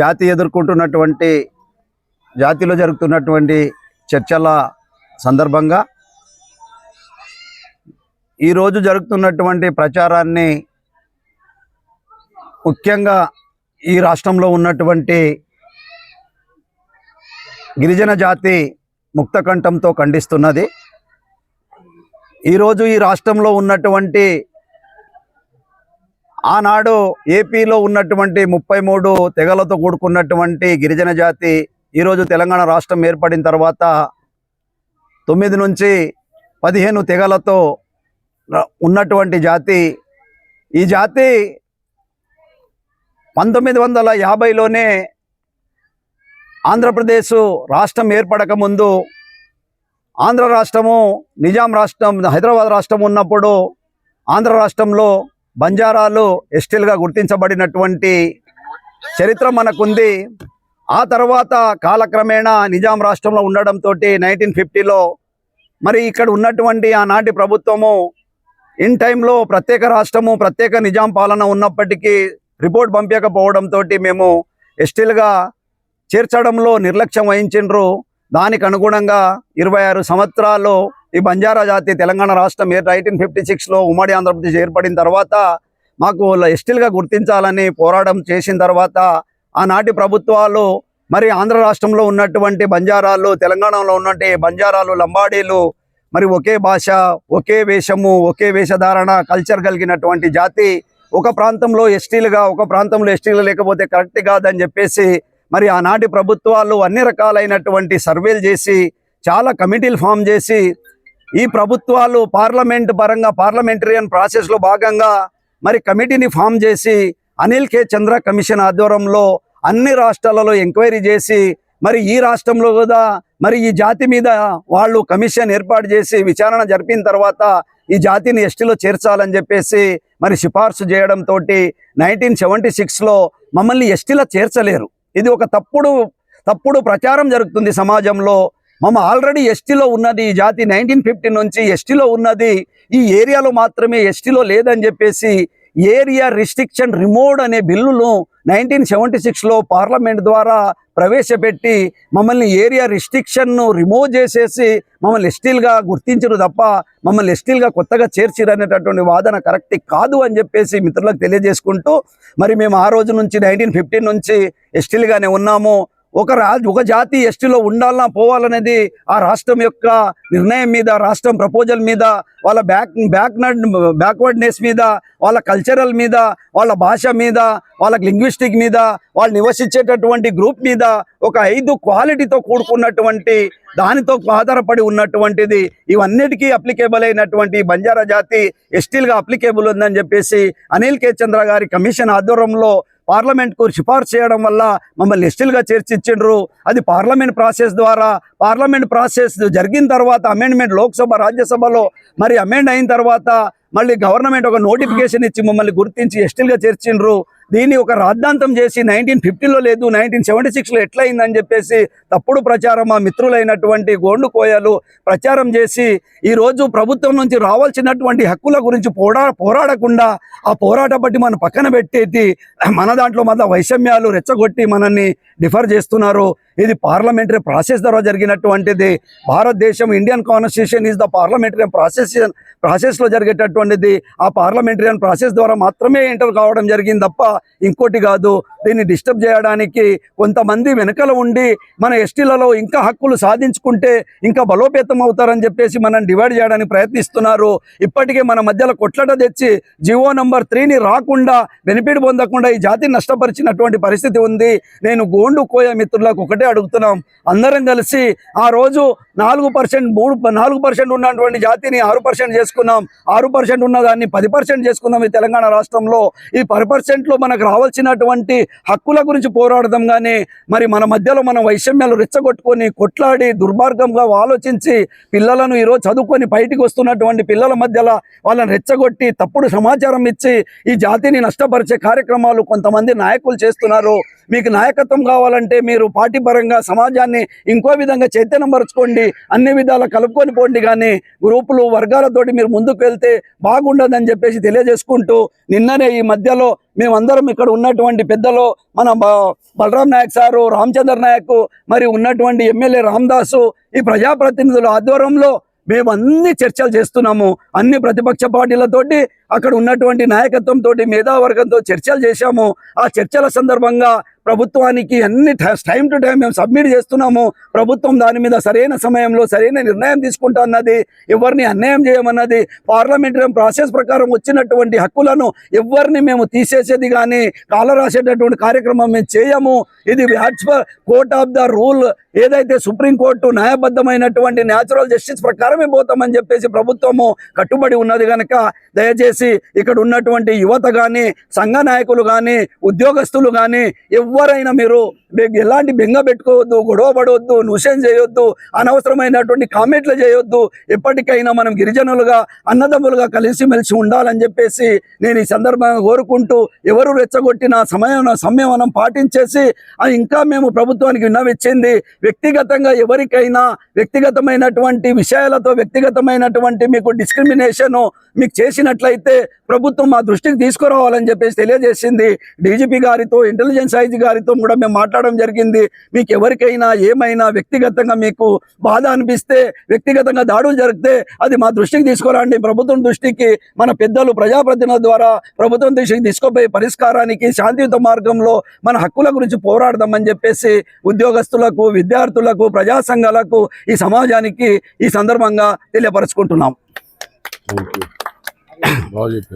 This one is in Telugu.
జాతి ఎదుర్కొంటున్నటువంటి జాతిలో జరుగుతున్నటువంటి చర్చల సందర్భంగా ఈరోజు జరుగుతున్నటువంటి ప్రచారాన్ని ముఖ్యంగా ఈ రాష్ట్రంలో ఉన్నటువంటి గిరిజన జాతి ముక్తకంఠంతో ఖండిస్తున్నది. ఈరోజు ఈ రాష్ట్రంలో ఉన్నటువంటి ఆనాడు ఏపీలో ఉన్నటువంటి ముప్పై మూడు తెగలతో కూడుకున్నటువంటి గిరిజన జాతి ఈరోజు తెలంగాణ రాష్ట్రం ఏర్పడిన తర్వాత తొమ్మిది నుంచి పదిహేను తెగలతో ఉన్నటువంటి జాతి. ఈ జాతి పంతొమ్మిది వందల యాభైలోనే ఆంధ్రప్రదేశ్ రాష్ట్రం ఏర్పడక ముందు ఆంధ్ర రాష్ట్రము నిజాం రాష్ట్రం హైదరాబాద్ రాష్ట్రం ఉన్నప్పుడు ఆంధ్ర రాష్ట్రంలో బంజారాలు ఎస్టీలుగా గుర్తించబడినటువంటి చరిత్ర మనకుంది. ఆ తర్వాత కాలక్రమేణా నిజాం రాష్ట్రంలో ఉండడంతో నైన్టీన్ ఫిఫ్టీలో మరి ఇక్కడ ఉన్నటువంటి ఆనాటి ప్రభుత్వము ఇన్ టైంలో ప్రత్యేక రాష్ట్రము ప్రత్యేక నిజాం పాలన ఉన్నప్పటికీ రిపోర్ట్ పంపించకపోవడంతో మేము ఎస్టీలుగా చేర్చడంలో నిర్లక్ష్యం వహించిండ్రు. దానికి అనుగుణంగా ఇరవై ఆరు సంవత్సరాలు ఈ బంజారా జాతి తెలంగాణ రాష్ట్రం నైన్టీన్ ఫిఫ్టీ సిక్స్లో ఉమ్మడి ఆంధ్రప్రదేశ్ ఏర్పడిన తర్వాత మాకు ఎస్టీలుగా గుర్తించాలని పోరాటం చేసిన తర్వాత ఆనాటి ప్రభుత్వాలు మరి ఆంధ్ర రాష్ట్రంలో ఉన్నటువంటి బంజారాలు తెలంగాణలో ఉన్నటువంటి బంజారాలు లంబాడీలు మరి ఒకే భాష ఒకే వేషము ఒకే వేషధారణ కల్చర్ కలిగినటువంటి జాతి ఒక ప్రాంతంలో ఎస్టీలుగా ఒక ప్రాంతంలో ఎస్టీలు లేకపోతే కరెక్ట్ కాదని చెప్పేసి మరి ఆనాటి ప్రభుత్వాలు అన్ని రకాలైనటువంటి సర్వేలు చేసి చాలా కమిటీలు ఫామ్ చేసి ఈ ప్రభుత్వాలు పార్లమెంట్ పరంగా పార్లమెంటరియన్ ప్రాసెస్లో భాగంగా మరి కమిటీని ఫామ్ చేసి అనిల్ కే. చంద్ర కమిషన్ ఆధ్వర్యంలో అన్ని రాష్ట్రాలలో ఎంక్వైరీ చేసి మరి ఈ రాష్ట్రంలో కూడా మరి ఈ జాతి మీద వాళ్ళు కమిషన్ ఏర్పాటు చేసి విచారణ జరిపిన తర్వాత ఈ జాతిని ఎస్టీలో చేర్చాలని చెప్పేసి మరి సిఫార్సు చేయడంతో నైన్టీన్ సెవెంటీ సిక్స్లో మమ్మల్ని ఎస్టీలో చేర్చలేరు. ఇది ఒక తప్పుడు తప్పుడు ప్రచారం జరుగుతుంది సమాజంలో. మమ్మ ఆల్రెడీ ఎస్టీలో ఉన్నది ఈ జాతి నైన్టీన్ ఫిఫ్టీ నుంచి ఎస్టీలో ఉన్నది. ఈ ఏరియాలో మాత్రమే ఎస్టీలో లేదని చెప్పేసి ఏరియా రిస్ట్రిక్షన్ రిమోడ్ అనే బిల్లును నైన్టీన్ సెవెంటీ సిక్స్లో పార్లమెంట్ ద్వారా ప్రవేశపెట్టి మమ్మల్ని ఏరియా రిస్ట్రిక్షన్ను రిమూవ్ చేసేసి మమ్మల్ని ఎస్టీలుగా గుర్తించరు తప్ప మమ్మల్ని ఎస్టీలుగా కొత్తగా చేర్చిరు అనేటటువంటి వాదన కరెక్ట్ కాదు అని చెప్పేసి మిత్రులకు తెలియజేసుకుంటూ మరి మేము ఆ రోజు నుంచి నైన్టీన్ ఫిఫ్టీన్ నుంచి ఎస్టీలుగానే ఉన్నాము. ఒక రాజ్ ఒక జాతి ఎస్టీలో ఉండాలన్నా పోవాలనేది ఆ రాష్ట్రం యొక్క నిర్ణయం మీద రాష్ట్రం ప్రపోజల్ మీద వాళ్ళ బ్యాక్ బ్యాక్ బ్యాక్వర్డ్నెస్ మీద వాళ్ళ కల్చరల్ మీద వాళ్ళ భాష మీద వాళ్ళకి లింగ్విస్టిక్ మీద వాళ్ళు నివసించేటటువంటి గ్రూప్ మీద ఒక ఐదు క్వాలిటీతో కూడుకున్నటువంటి దానితో ఆధారపడి ఉన్నటువంటిది ఇవన్నిటికీ అప్లికేబుల్ అయినటువంటి బంజారా జాతి ఎస్టీలుగా అప్లికేబుల్ ఉందని చెప్పేసి అనిల్ కే చంద్ర గారి కమిషన్ ఆధ్వర్యంలో పార్లమెంట్కు సిఫార్సు చేయడం వల్ల మమ్మల్ని ఎస్టీలుగా చేర్చిచ్చిండ్రు. అది పార్లమెంట్ ప్రాసెస్ ద్వారా పార్లమెంట్ ప్రాసెస్ జరిగిన తర్వాత అమెండ్మెంట్ లోక్సభ రాజ్యసభలో మరి అమెండ్ అయిన తర్వాత మళ్ళీ గవర్నమెంట్ ఒక నోటిఫికేషన్ ఇచ్చి మమ్మల్ని గుర్తించి ఎస్టీలుగా చేర్చిండ్రు. దీన్ని ఒక రాద్ధాంతం చేసి నైన్టీన్ ఫిఫ్టీలో లేదు నైన్టీన్ సెవెంటీ సిక్స్లో ఎట్లయిందని చెప్పేసి తప్పుడు ప్రచారం మా మిత్రులైనటువంటి గోండు కోయలు ప్రచారం చేసి ఈరోజు ప్రభుత్వం నుంచి రావాల్సినటువంటి హక్కుల గురించి పోరా పోరాడకుండా ఆ పోరాట బట్టి మనం పక్కన పెట్టేటి మన దాంట్లో మన వైషమ్యాలు రెచ్చగొట్టి మనల్ని డిఫర్ చేస్తున్నారు. ఇది పార్లమెంటరీ ప్రాసెస్ ద్వారా జరిగినటువంటిది. భారతదేశం Indian constitution is the parliamentary process ప్రాసెస్లో జరిగేటటువంటిది. ఆ పార్లమెంటరీ ప్రాసెస్ ద్వారా మాత్రమే ఎంటర్ కావడం జరిగింది తప్ప ఇంకోటి కాదు. దీన్ని డిస్టర్బ్ చేయడానికి కొంతమంది వెనకల ఉండి మన ఎస్టీలలో ఇంకా హక్కులు సాధించుకుంటే ఇంకా బలోపేతం అవుతారని చెప్పేసి మనం డివైడ్ చేయడానికి ప్రయత్నిస్తున్నారు. ఇప్పటికే మన మధ్యలో కొట్లాట తెచ్చి జివో నంబర్ త్రీని రాకుండా బెనిఫిట్ పొందకుండా ఈ జాతిని నష్టపరిచినటువంటి పరిస్థితి ఉంది. నేను గోండు కోయ మిత్రులకు ఒకటే అడుగుతున్నాం. అందరం కలిసి ఆ రోజు నాలుగు పర్సెంట్ మూడు నాలుగు పర్సెంట్ ఉన్నటువంటి జాతిని ఆరు పర్సెంట్ చేసుకున్నాం. ఆరు పర్సెంట్ ఉన్న దాన్ని పది పర్సెంట్ చేసుకున్నాం ఈ తెలంగాణ రాష్ట్రంలో. ఈ పది పర్సెంట్లో మనకు రావాల్సినటువంటి హక్కుల గురించి పోరాడదాం కానీ మరి మన మధ్యలో మన వైషమ్యాలు రెచ్చగొట్టుకొని కొట్లాడి దుర్మార్గంగా ఆలోచించి పిల్లలను ఈరోజు చదువుకొని బయటికి వస్తున్నటువంటి పిల్లల మధ్యలో వాళ్ళని రెచ్చగొట్టి తప్పుడు సమాచారం ఇచ్చి ఈ జాతిని నష్టపరిచే కార్యక్రమాలు కొంతమంది నాయకులు చేస్తున్నారు. మీకు నాయకత్వం కావాలంటే మీరు పార్టీ పరంగా సమాజాన్ని ఇంకో విధంగా చైతన్యం పరచుకోండి అన్ని విధాలు కలుపుకొని పోండి కానీ గ్రూపులు వర్గాలతోటి మీరు ముందుకు వెళ్తే బాగుండదని చెప్పేసి తెలియజేసుకుంటూ నిన్ననే ఈ మధ్యలో మేమందరం ఇక్కడ ఉన్నటువంటి పెద్దలు మన బలరాం నాయక్ సారు రామచంద్ర నాయక్ మరి ఉన్నటువంటి ఎమ్మెల్యే రామదాసు ఈ ప్రజాప్రతినిధుల ఆధ్వర్యంలో మేము అన్ని చర్చలు చేస్తున్నాము. అన్ని ప్రతిపక్ష పార్టీలతోటి అక్కడ ఉన్నటువంటి నాయకత్వంతో మేధావర్గంతో చర్చలు చేశాము. ఆ చర్చల సందర్భంగా ప్రభుత్వానికి అన్ని టైం టు టైం మేము సబ్మిట్ చేస్తున్నాము. ప్రభుత్వం దాని మీద సరైన సమయంలో సరైన నిర్ణయం తీసుకుంటా అన్నది ఎవరిని అన్యాయం చేయమన్నది పార్లమెంటరీ ప్రాసెస్ ప్రకారం వచ్చినటువంటి హక్కులను ఎవరిని మేము తీసేసేది కానీ కాల రాసేటటువంటి కార్యక్రమం మేము చేయము. ఇది as per court of the rule ఏదైతే సుప్రీంకోర్టు న్యాయబద్ధమైనటువంటి న్యాచురల్ జస్టిస్ ప్రకారమే పోతామని చెప్పేసి ప్రభుత్వము కట్టుబడి ఉన్నది కనుక దయచేసి ఇక్కడ ఉన్నటువంటి యువత కానీ సంఘ నాయకులు కానీ ఉద్యోగస్తులు కానీ ఎవరైనా మీరు ఎలాంటి బెంగ పెట్టుకోవద్దు గొడవ పడవద్దు నుషన్ చేయొద్దు అనవసరమైనటువంటి కామెంట్లు చేయొద్దు. ఎప్పటికైనా మనం గిరిజనులుగా అన్నదమ్ములుగా కలిసిమెలిసి ఉండాలని చెప్పేసి నేను ఈ సందర్భంగా కోరుకుంటూ ఎవరు రెచ్చగొట్టిన సమయం సంయమనం పాటించేసి ఇంకా మేము ప్రభుత్వానికి విన్నవిచ్చింది వ్యక్తిగతంగా ఎవరికైనా వ్యక్తిగతమైనటువంటి విషయాలతో వ్యక్తిగతమైనటువంటి మీకు డిస్క్రిమినేషన్ మీకు చేసినట్లయితే ప్రభుత్వం మా దృష్టికి తీసుకురావాలని చెప్పేసి తెలియజేసింది డీజీపీ గారితో ఇంటెలిజెన్స్ ఐజీ గారితో కూడా మేము మాట్లాడడం జరిగింది. మీకు ఎవరికైనా ఏమైనా వ్యక్తిగతంగా మీకు బాధ అనిపిస్తే వ్యక్తిగతంగా దాడులు జరిగితే అది మా దృష్టికి తీసుకురండి. ప్రభుత్వం దృష్టికి మన పెద్దలు ప్రజాప్రతినిధుల ద్వారా ప్రభుత్వం దృష్టికి తీసుకుపోయే పరిష్కారానికి శాంతియుత మార్గంలో మన హక్కుల గురించి పోరాడదామని చెప్పేసి ఉద్యోగస్తులకు విద్యార్థులకు ప్రజా సంఘాలకు ఈ సమాజానికి ఈ సందర్భంగా తెలియపరచుకుంటున్నాం. బాగా చెప్పారు